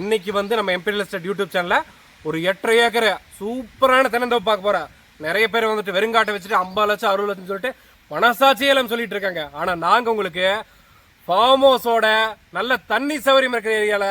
இன்னைக்கு வந்து நம்ம எம்பீரியல் எஸ்டேட் யூடியூப் சேனலில் ஒரு எட்டரை ஏக்கர் சூப்பரான தென்னந்தோப்பு பார்க்க போகிறேன் நிறைய பேர் வந்துட்டு வெறுங்காட்டை வச்சுட்டு ஐம்பது லட்சம் அறுபது லட்சம் சொல்லிட்டு மனசாட்சியெல்லாம் சொல்லிட்டு இருக்காங்க. ஆனால் நாங்கள் உங்களுக்கு ஃபார்ம் ஹவுஸோட நல்ல தண்ணி சௌகரியம் இருக்கிற ஏரியாவில்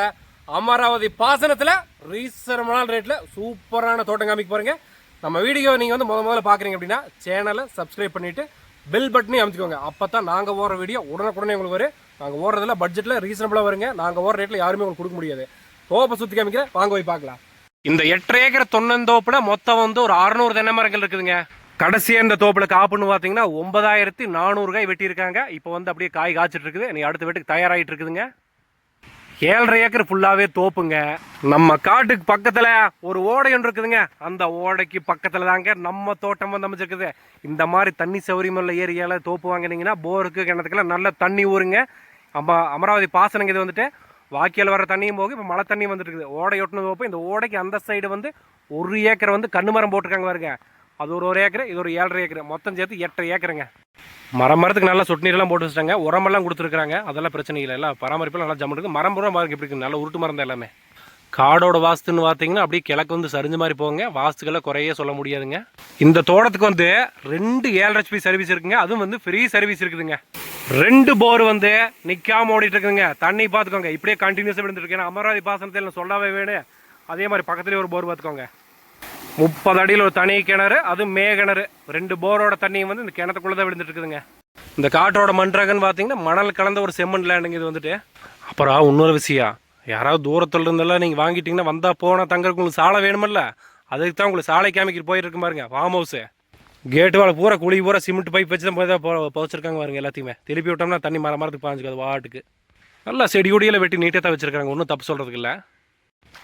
அமராவதி பாசனத்தில் ரீசனபிளான ரேட்டில் சூப்பரான தோட்டம் காமிக்க போகிறீங்க நம்ம வீடியோ நீங்கள் வந்து முத முதல்ல பார்க்குறீங்க அப்படின்னா சேனலை சப்ஸ்கிரைப் பண்ணிவிட்டு பெல் பட்டனையும் அமைச்சுக்கோங்க. அப்போ தான் நாங்கள் ஓடுற வீடியோ உடனுக்குடனே உங்களுக்கு வரும். நாங்கள் ஓடுறதுல பட்ஜெட்டில் ரீசனபிளாக வருங்க. நாங்கள் ஓடுற ரேட்டில் யாருமே உங்களுக்கு கொடுக்க முடியாது. தோப்பை சுற்றி காமிக்கிறேன். வாங்க போய் பார்க்கலாம். இந்த எட்டரை ஏக்கர் தொன்னந்தோப்புல மொத்தம் வந்து ஒரு அறுநூறு தென்னை மரங்கள் இருக்குதுங்க. கடைசியாக இந்த தோப்புல காப்புன்னு பார்த்தீங்கன்னா ஒன்பதாயிரத்தி நானூறு காய் வெட்டியிருக்காங்க. இப்போ வந்து அப்படியே காய் காய்ச்சிட்டு இருக்குது. நீ அடுத்த வீட்டுக்கு தயாராகிட்டு இருக்குதுங்க. ஏழரை ஏக்கர் ஃபுல்லாகவே தோப்புங்க. நம்ம காட்டுக்கு பக்கத்தில் ஒரு ஓடை ஒன்று இருக்குதுங்க. அந்த ஓடைக்கு பக்கத்தில் தாங்க நம்ம தோட்டம் வந்து அமைச்சிருக்குது இந்த மாதிரி தண்ணி சௌகரியம் உள்ள ஏரியால தோப்பு வாங்கினீங்கன்னா போருக்கு கிணத்துக்கெல்லாம் நல்ல தண்ணி ஊருங்க. அம்மா அமராவதி பாசனங்க இது வந்துட்டு வாக்கியில் வர தண்ணியும் போக இப்போ மழை தண்ணியும் வந்துட்டு இருக்குது ஓடை ஒட்டினது போப்போ இந்த ஓடைக்கு அந்த சைடு வந்து ஒரு ஏக்கர் வந்து கண்ணு மரம் போட்டிருக்காங்க பாருங்க. அது ஒரு ஒரு ஏக்கர் இது ஒரு ஏழரை ஏக்கர். மொத்தம் சேர்த்து எட்டரை ஏக்கருங்க. மரம் மரத்துக்கு நல்லா சொட்டு நீரெல்லாம் போட்டு வச்சுட்டாங்க. உரமெல்லாம் கொடுத்துருக்காங்க அதெல்லாம் பிரச்சனை இல்லை. எல்லாம் பராமரிப்பெல்லாம் நல்லா ஜம்மு இருக்கு. மரம் பூரா பாருங்க எப்படி இருக்கு? நல்ல உருட்டு மரம் தான் எல்லாமே. காடோட வாஸ்துன்னு பார்த்தீங்கன்னா அப்படியே கிழக்கு வந்து சரிஞ்ச மாதிரி போங்க. வாஸ்துக்கெல்லாம் குறைய சொல்ல முடியாதுங்க. இந்த தோட்டத்துக்கு வந்து ரெண்டு ஏழு ஹெச்பி சர்வீஸ் இருக்குங்க. அதுவும் வந்து ஃப்ரீ சர்வீஸ் இருக்குதுங்க. ரெண்டு போர் வந்து நிக்காம ஓடிட்டு இருக்குங்க தண்ணி பார்த்துக்கோங்க இப்படியே கண்டினியூஸாக விழுந்துட்டு இருக்கு ஏன்னா அமராவதி பாசனத்தில் சொல்லவே வேணும் அதே மாதிரி பக்கத்துலேயே ஒரு போர் பார்த்துக்கோங்க முப்பது அடியில் ஒரு தனி கிணறு அது மே கிணறு ரெண்டு போரோட தண்ணியும் வந்து இந்த கிணத்துக்குள்ளே தான் விழுந்துட்டு இருக்குதுங்க இந்த காட்டோட மண்ரகன்னு பார்த்தீங்கன்னா மணல் கலந்த ஒரு செம்மண் லேண்டுங்க இது வந்துட்டு. அப்புறம் இன்னொரு விஷயம். யாராவது தூரத்துல இருந்தெல்லாம் நீங்கள் வாங்கிட்டீங்கன்னா வந்தால் போனால் தங்கறதுக்கு உங்களுக்கு சாலை வேணுமில்ல? அதுக்கு தான் உங்களுக்கு சாலை காமிக்கிட்டு போயிட்டு இருக்கு பாருங்க ஃபார்ம் ஹவுஸு கேட்டு வாழை பூரா குழி பூரா சிமெண்ட் பைப் வச்சு தான் போய் தான் புதைச்சிருக்காங்க பாருங்க எல்லாத்தையுமே. திருப்பி விட்டோம்னா தண்ணி மர மரத்துக்கு பாஞ்சுக்காது வாட்டுக்கு. நல்லா செடி கொடியெல்லாம் வெட்டி நீட்டாக தான் வச்சிருக்காங்க ஒன்றும் தப்பு சொல்கிறதுக்கு இல்லை.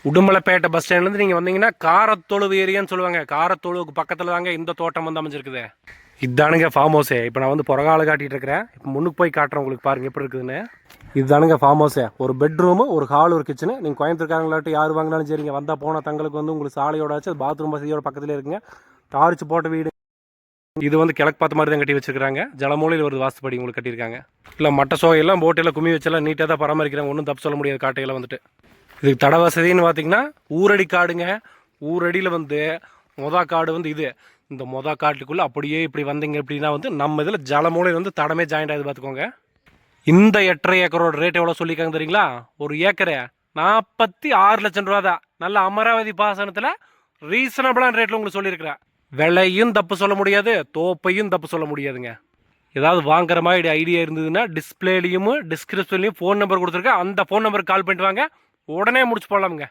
உடுமலைப்பேட்டை பஸ் ஸ்டாண்ட்லேருந்து நீங்கள் வந்தீங்கன்னா காரத்தொழுவு ஏரியான்னு சொல்லுவாங்க. காரத்தொழுவுக்கு பக்கத்தில் தாங்க இந்த தோட்டம் வந்து அமைஞ்சிருக்குது. இதானுங்க ஃபார்ம் ஹவுஸே இப்போ நான் வந்து புறகால காட்டிகிட்டு இருக்கிறேன். இப்போ முன்னுக்கு போய் காட்டுறேன் உங்களுக்கு பாருங்கள் எப்படி இருக்குதுன்னு. இதுதானுங்க ஃபார்ம் ஹவுஸே ஒரு பெட்ரூமு ஒரு ஹால் ஒரு கிச்சனு நீங்கள் கோயம்புத்தூர்காரங்களாட்டு யார் வாங்கினாலும் சரிங்க வந்தால் போனால் தங்களுக்கு வந்து உங்களுக்கு சாலையோட ஆச்சு பாத்ரூம் வசதியோட பக்கத்தில் இருக்குங்க. டார்ச் போட்ட வீடு இது வந்து கிழக்கு பார்த்த மாதிரி தான் கட்டி வச்சிருக்காங்க ஜலமூலையில் ஒரு வாஸ்துப்படி உங்களுக்கு கட்டியிருக்காங்க. இல்லை மட்ட சோகையெல்லாம் போட்டையில் கும்மி வச்செல்லாம் நீட்டாக தான் பராமரிக்கிறாங்க ஒன்றும் தப்பு சொல்ல முடியாது காட்டையில் வந்துட்டு. இதுக்கு தட வசதின்னு பார்த்தீங்கன்னா ஊரடி காடுங்க. ஊரடியில் வந்து மொதா காடு வந்து இது. இந்த மொதா காட்டுக்குள்ளே அப்படியே இப்படி வந்தீங்க அப்படின்னா வந்து நம்ம இதில் ஜலமூலையில் வந்து தடமே ஜாயிண்ட் ஆகுது பார்த்துக்கோங்க இந்த எட்டரை ஏக்கரோட ரேட் எவ்வளோ சொல்லியிருக்காங்க தெரியுங்களா? ஒரு ஏக்கரை நாற்பத்தி ஆறு லட்சம் ரூபா தான் நல்ல அமராவதி பாசனத்தில் ரீசனபிளான ரேட்டில் உங்களுக்கு சொல்லியிருக்கிறேன். விலையும் தப்பு சொல்ல முடியாது தோப்பையும் தப்பு சொல்ல முடியாதுங்க. ஏதாவது வாங்குற மாதிரி ஐடியா இருந்ததுன்னா டிஸ்பிளேலையும் டிஸ்கிரிப்ஷன்லையும் ஃபோன் நம்பர் கொடுத்துருக்கேன் அந்த ஃபோன் நம்பருக்கு கால் பண்ணிட்டு வாங்க. உடனே முடிச்சு போடலாமுங்க.